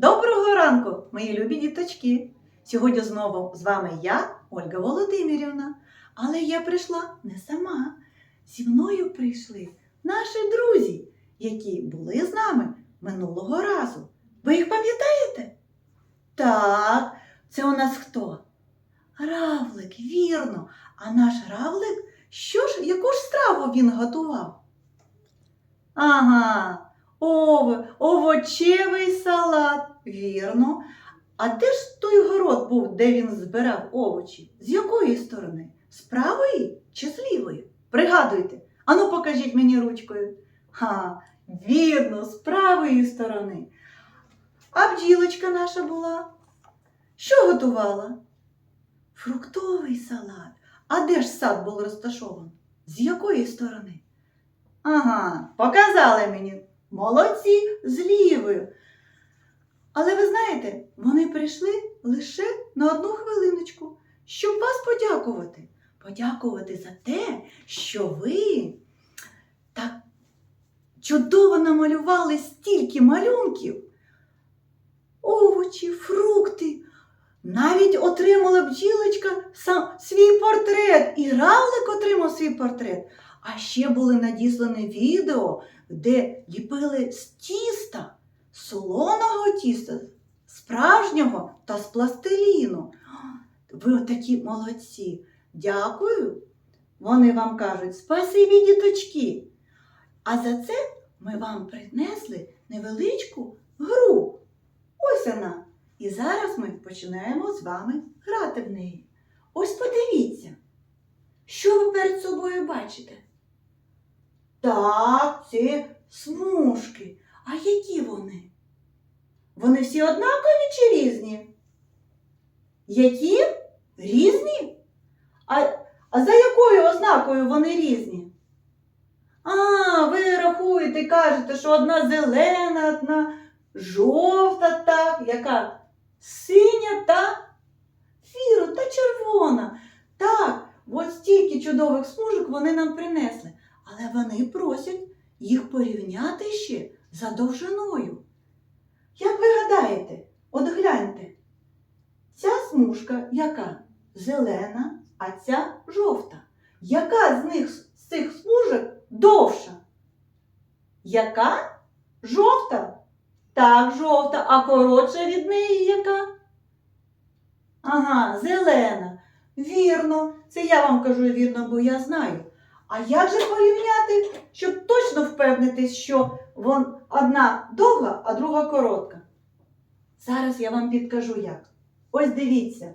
Доброго ранку, мої любі діточки! Сьогодні знову з вами я, Ольга Володимирівна. Але я прийшла не сама. Зі мною прийшли наші друзі, які були з нами минулого разу. Ви їх пам'ятаєте? Так, це у нас хто? Равлик, вірно. А наш равлик, що ж, яку ж страву він готував? Ага, Ове, овочевий салат, вірно. А де ж той город був, де він збирав овочі? З якої сторони? З правої чи з лівої? Пригадуйте. Ану, покажіть мені ручкою. Ха, вірно, з правої сторони. А бджілочка наша була. Що готувала? Фруктовий салат. А де ж сад був розташований? З якої сторони? Ага, показали мені. Молодці з лівою. Але ви знаєте, вони прийшли лише на одну хвилиночку, щоб вас подякувати. Подякувати за те, що ви так чудово намалювали стільки малюнків. Овочі, фрукти. Навіть отримала бджілочка сам свій портрет, і равлик отримав свій портрет. А ще були надіслані відео, де ліпили з тіста, солоного тіста, справжнього та з пластиліну. Ви отакі молодці. Дякую. Вони вам кажуть спасибі, діточки. А за це ми вам принесли невеличку гру. Ось вона. І зараз ми починаємо з вами грати в неї. Ось подивіться, що ви перед собою бачите? Так, це смужки. А які вони? Вони всі однакові чи різні? Які? Різні? А, а за якою ознакою вони різні? А, ви рахуєте, кажете, що одна зелена, одна жовта, так, яка синя та фіру та червона. Так, от стільки чудових смужок вони нам принесли. Але вони просять їх порівняти ще за довжиною. Як ви гадаєте, от гляньте, ця смужка яка? Зелена, а ця жовта. Яка з них з цих смужок довша? Яка? Жовта? Так, жовта, а коротша від неї яка? Ага, зелена. Вірно, це я вам кажу вірно, бо я знаю. А як же порівняти, щоб точно впевнитись, що вон одна довга, а друга коротка? Зараз я вам підкажу як. Ось дивіться.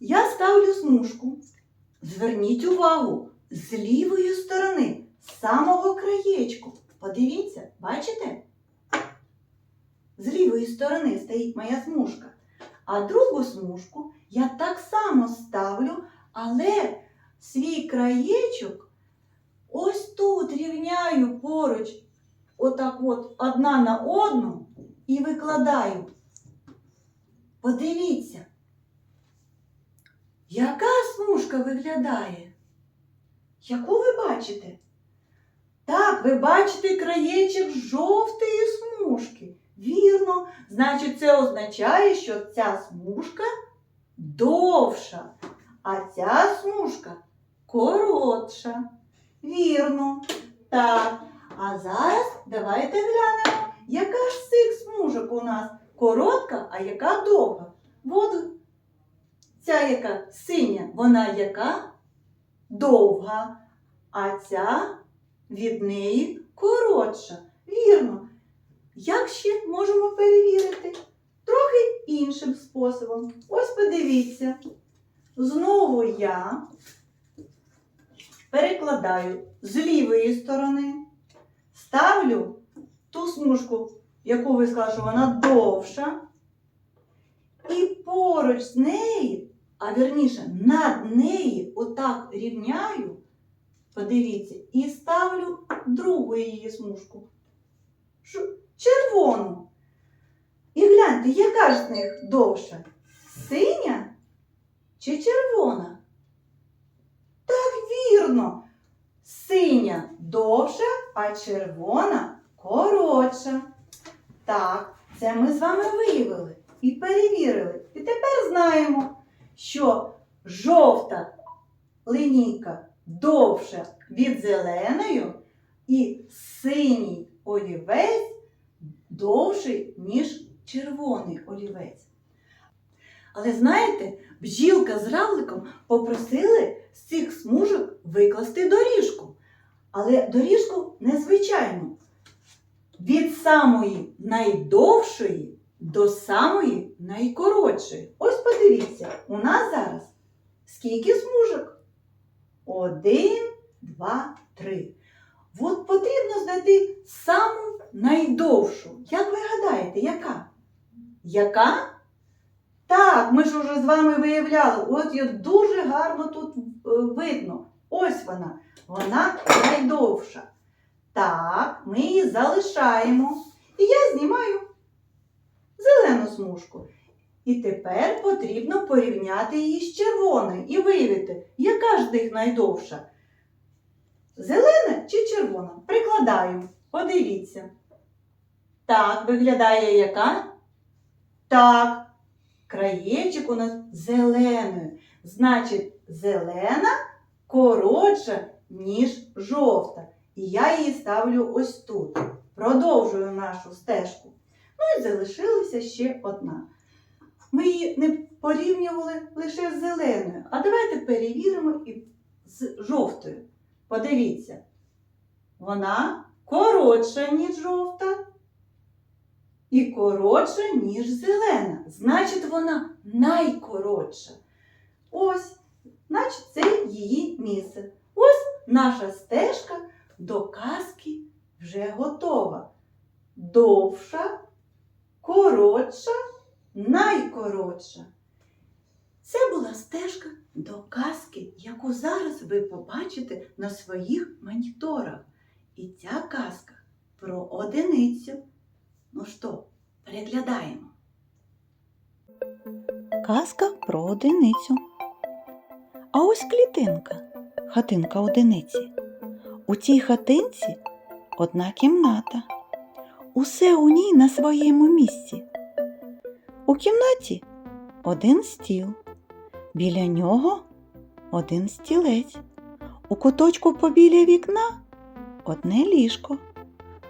Я ставлю смужку. Зверніть увагу з лівої сторони, з самого краєчку. Подивіться, бачите? З лівої сторони стоїть моя смужка. А другу смужку я так само ставлю, але свій краєчок ось тут рівняю поруч, отак от одна на одну і викладаю. Подивіться, яка смужка виглядає? Яку ви бачите? Так, ви бачите краєчок жовтої смужки. Вірно, значить, це означає, що ця смужка довша, а ця смужка коротша. Вірно. Так. А зараз давайте глянемо, яка ж з цих смужок у нас коротка, а яка довга. От ця яка синя, вона яка довга, а ця від неї коротша. Вірно. Як ще можемо перевірити? Трохи іншим способом. Ось подивіться. Знову я перекладаю з лівої сторони, ставлю ту смужку, яку ви сказали, що вона довша. І поруч з нею, а вірніше, над нею, отак рівняю, подивіться, і ставлю другу її смужку. Червону. І гляньте, яка ж з них довша? Синя чи червона? Так вірно. Синя довша, а червона коротша. Так, це ми з вами виявили і перевірили. І тепер знаємо, що жовта линійка довша від зеленої, і синій олівець довший, ніж червоний олівець. Але знаєте, бджілка з равликом попросили з цих смужок викласти доріжку. Але доріжку незвичайну. Від самої найдовшої до самої найкоротшої. Ось подивіться, у нас зараз скільки смужок? Один, два, три. От потрібно знайти саму найдовшу. Як ви гадаєте, яка? Яка? Так, ми ж уже з вами виявляли. От її дуже гарно тут е, видно. Ось вона. Вона найдовша. Так, ми її залишаємо. І я знімаю зелену смужку. І тепер потрібно порівняти її з червоною і виявити, яка ж них найдовша. Зелена чи червона? Прикладаю. Подивіться. Так, виглядає яка? Так. Краєчик у нас зеленою. Значить, зелена коротша, ніж жовта. І я її ставлю ось тут. Продовжую нашу стежку. Ну і залишилася ще одна. Ми її не порівнювали лише з зеленою. А давайте перевіримо і з жовтою. Подивіться, вона коротша, ніж жовта. І коротша, ніж зелена. Значить, вона найкоротша. Ось, значить, це її місце. Ось наша стежка до казки вже готова. Довша, коротша, найкоротша. Це була стежка до казки, яку зараз ви побачите на своїх моніторах. І ця казка про одиницю. Ну що, переглядаємо. Казка про одиницю. А ось клітинка, хатинка одиниці. У цій хатинці одна кімната. Усе у ній на своєму місці. У кімнаті один стіл. Біля нього один стілець. У куточку побіля вікна одне ліжко.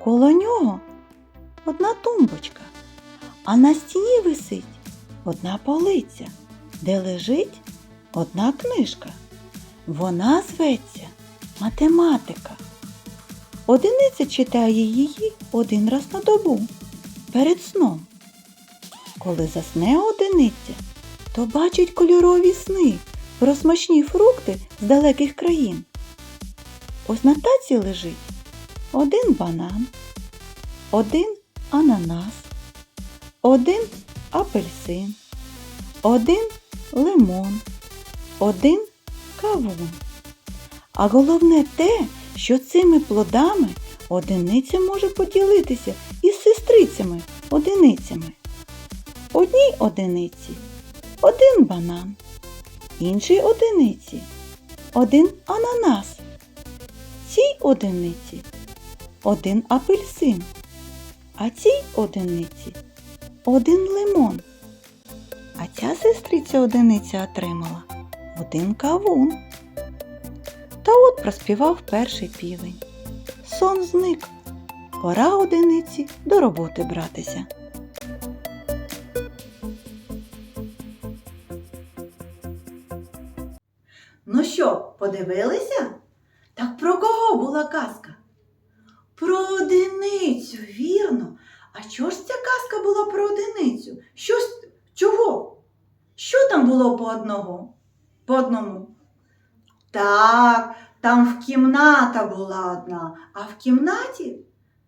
Коло нього одна тумбочка. А на стіні висить одна полиця, де лежить одна книжка. Вона зветься математика. Одиниця читає її один раз на добу перед сном. Коли засне одиниця, то бачить кольорові сни про смачні фрукти з далеких країн. Ось на таці лежить один банан, один ананас, один апельсин, один лимон, один кавун. А головне те, що цими плодами одиниця може поділитися із сестрицями одиницями. Одній одиниці один банан, іншій одиниці один ананас, цій одиниці один апельсин, а цій одиниці один лимон. А ця сестриця одиниця отримала один кавун. Та от проспівав перший півень. Сон зник. Пора одиниці до роботи братися. Ну що, подивилися? Так про кого була казка? Про одиницю, вірно. А чого ж ця казка була про одиницю? Що, чого? Що там було по одного? По одному? Так, там в кімната була одна. А в кімнаті?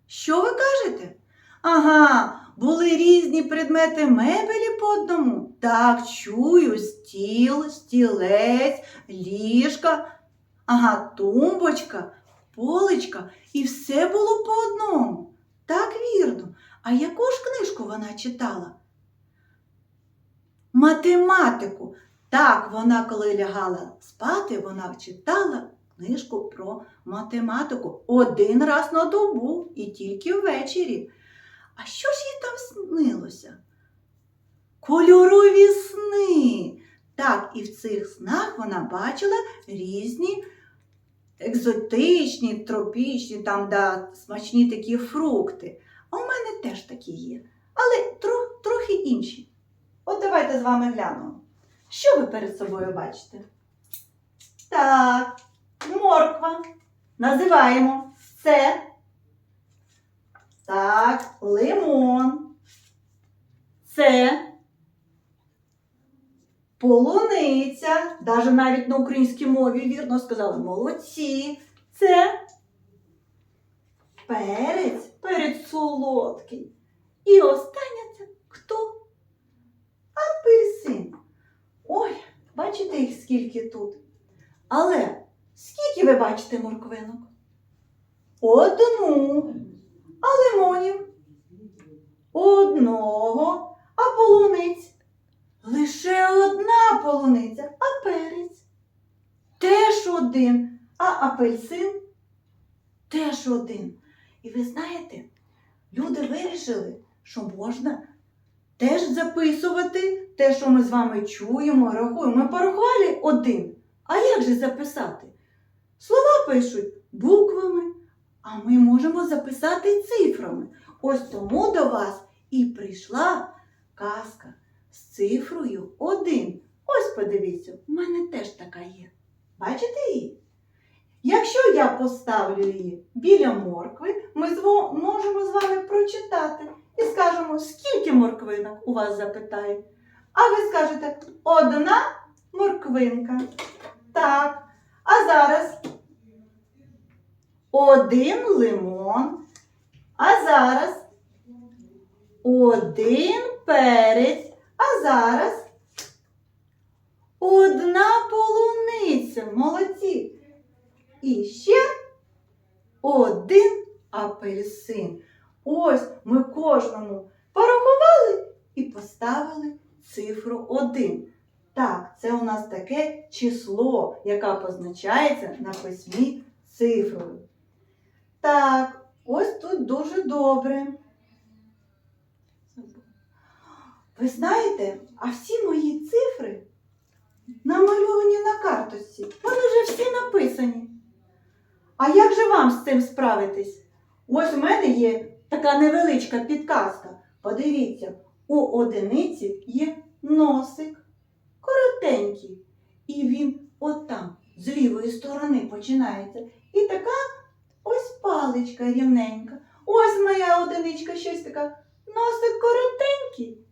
Що ви кажете? Ага, були різні предмети мебелі по одному. Так, чую, стіл, стілець, ліжка, ага, тумбочка, поличка, і все було по одному. Так вірно. А яку ж книжку вона читала? Математику. Так, вона, коли лягала спати, вона читала книжку про математику один раз на добу і тільки ввечері. А що ж їй там снилося? Кольорові сни. Так, і в цих снах вона бачила різні екзотичні, тропічні, там, да, смачні такі фрукти. А у мене теж такі є, але тро, трохи інші. От давайте з вами глянемо. Що ви перед собою бачите? Так, морква. Називаємо це. Так, лимон. Це полуниця. Даже навіть на українській мові вірно сказали молодці. Це перець, перець солодкий. І остання це хто? Апельсин. Ой, бачите їх скільки тут. Але скільки ви бачите морквинок? Одну. А лимонів? Одного. А полуниць? Лише одна полуниця, а перець теж один, а апельсин теж один. І ви знаєте, люди вирішили, що можна теж записувати те, що ми з вами чуємо, рахуємо. Ми порахували один. А як же записати? Слова пишуть буквами, а ми можемо записати цифрами. Ось тому до вас і прийшла казка з цифрою один. Ось подивіться, у мене теж така є. Бачите її? Якщо я поставлю її біля моркви, ми можемо з вами прочитати і скажемо, скільки морквинок у вас запитають. А ви скажете одна морквинка. Так. А зараз один лимон. А зараз один перець. А зараз одна полуниця. Молодці. І ще один апельсин. Ось ми кожному порахували і поставили цифру 1. Так, це у нас таке число, яке позначається на письмі цифрою. Так, ось тут дуже добре. Ви знаєте, а всі мої цифри намальовані на карточці. Вони вже всі написані. А як же вам з цим справитись? Ось у мене є така невеличка підказка. Подивіться, у одиниці є носик коротенький. І він отам, з лівої сторони починається. І така ось паличка рівненька. Ось моя одиничка, щось така. Носик коротенький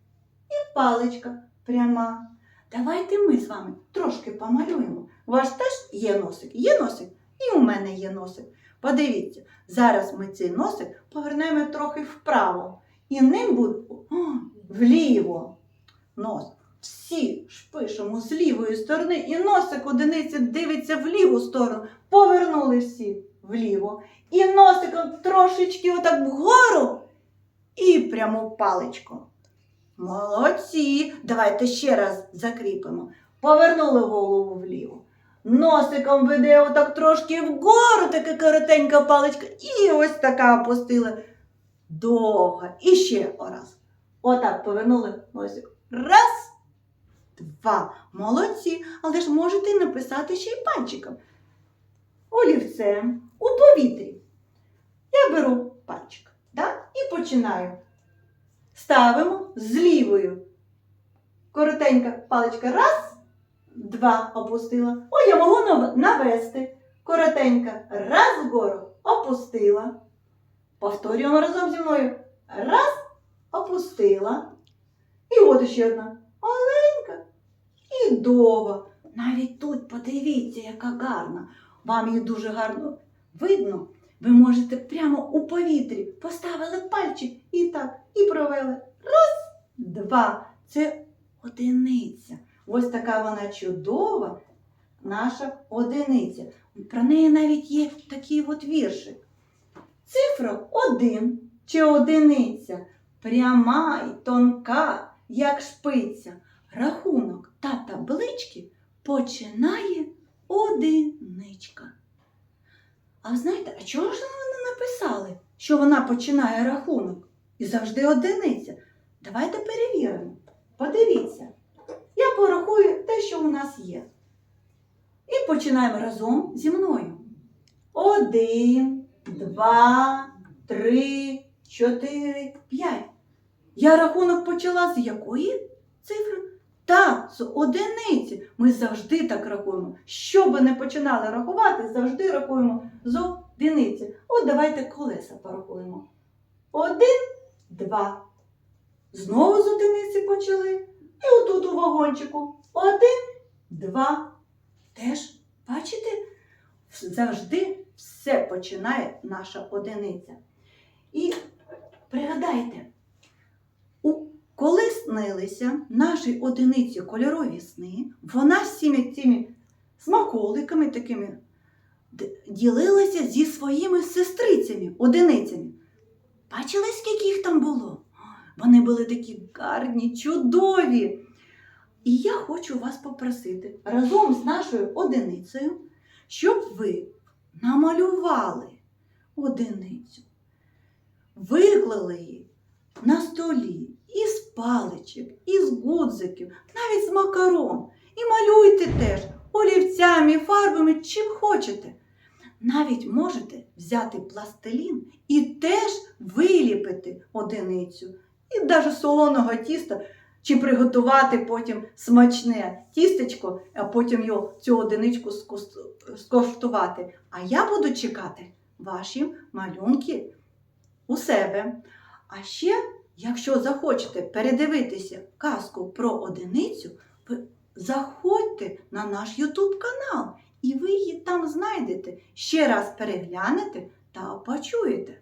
і паличка пряма. Давайте ми з вами трошки помалюємо. У вас теж є носик? Є носик? І у мене є носик. Подивіться, зараз ми цей носик повернемо трохи вправо. І ним буде вліво. Нос. Всі ж пишемо з лівої сторони, і носик одиниці дивиться в ліву сторону. Повернули всі вліво. І носиком трошечки отак вгору і прямо паличку. Молодці. Давайте ще раз закріпимо. Повернули голову вліво. Носиком веде отак трошки вгору, така коротенька паличка, і ось така опустила. Довга. І ще раз. Отак повернули носик. Раз, два. Молодці. Але ж можете написати ще й пальчиком. Олівцем у повітрі. Я беру пальчик так? і починаю. Ставимо з лівою. Коротенька паличка. Раз, два опустила. О, я можу навести. Коротенька. Раз вгору опустила. Повторюємо разом зі мною. Раз, опустила. І от ще одна. Маленька і довга. Навіть тут подивіться, яка гарна. Вам її дуже гарно видно. Ви можете прямо у повітрі поставили пальчик і так, і провели. Раз, два. Це одиниця. Ось така вона чудова, наша одиниця. Про неї навіть є такий от віршик. Цифра один чи одиниця, пряма й тонка, як шпиця. Рахунок та таблички починає одиничка. А знаєте, а чого ж вони написали, що вона починає рахунок і завжди одиниця? Давайте перевіримо. Подивіться. Я порахую те, що у нас є. І починаємо разом зі мною. Один, два, три, чотири, п'ять. Я рахунок почала з якої цифри? Так, з одиниці. Ми завжди так рахуємо. Що би не починали рахувати, завжди рахуємо з одиниці. От давайте колеса порахуємо. Один, два. Знову з одиниці почали. І отут у вагончику. Один, два. Теж, бачите, завжди все починає наша одиниця. І пригадайте, коли снилися нашій одиниці кольорові сни, вона з цими цими смаколиками такими ділилася зі своїми сестрицями, одиницями. Бачили, скільки їх там було? Вони були такі гарні, чудові. І я хочу вас попросити разом з нашою одиницею, щоб ви намалювали одиницю, виклали її на столі із паличок, із гудзиків, навіть з макарон. І малюйте теж олівцями, фарбами, чим хочете. Навіть можете взяти пластилін і теж виліпити одиницю. І навіть солоного тіста, чи приготувати потім смачне тістечко, а потім його, цю одиничку скоштувати. А я буду чекати ваші малюнки у себе. А ще, якщо захочете передивитися казку про одиницю, ви заходьте на наш YouTube канал, і ви її там знайдете, ще раз переглянете та почуєте.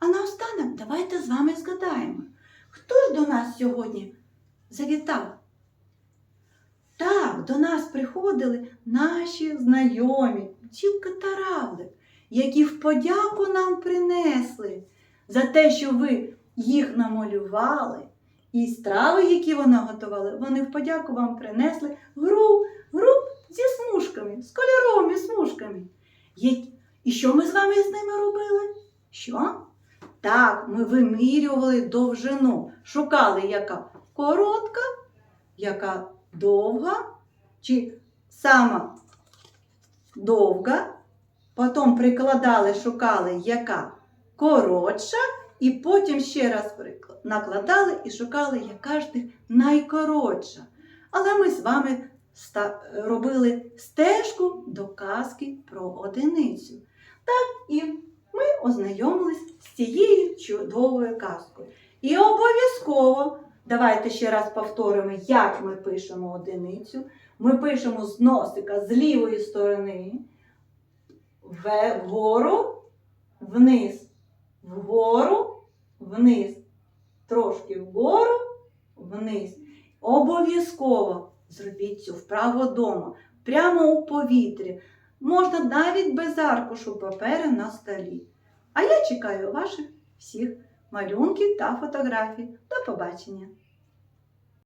А наостанок давайте з вами згадаємо, хто ж до нас сьогодні завітав? Так, до нас приходили наші знайомі, тітка та равлик, які в подяку нам принесли за те, що ви їх намалювали. І страви, які вони готували, вони в подяку вам принесли гру, гру зі смужками, з кольоровими смужками. І що ми з вами з ними робили? Що? Так, ми вимірювали довжину, шукали, яка коротка, яка довга, чи сама довга. Потім прикладали, шукали, яка коротша, і потім ще раз накладали і шукали, яка ж тих найкоротша. Але ми з вами робили стежку до казки про одиницю. Так і ми ознайомились з цією чудовою казкою. І обов'язково, давайте ще раз повторимо, як ми пишемо одиницю. Ми пишемо з носика з лівої сторони вгору, вниз, вгору, вниз, трошки вгору, вниз. Обов'язково зробіть цю вправу вдома, прямо у повітрі. Можна навіть без аркушу паперу на столі. А я чекаю ваших всіх малюнків та фотографії. До побачення!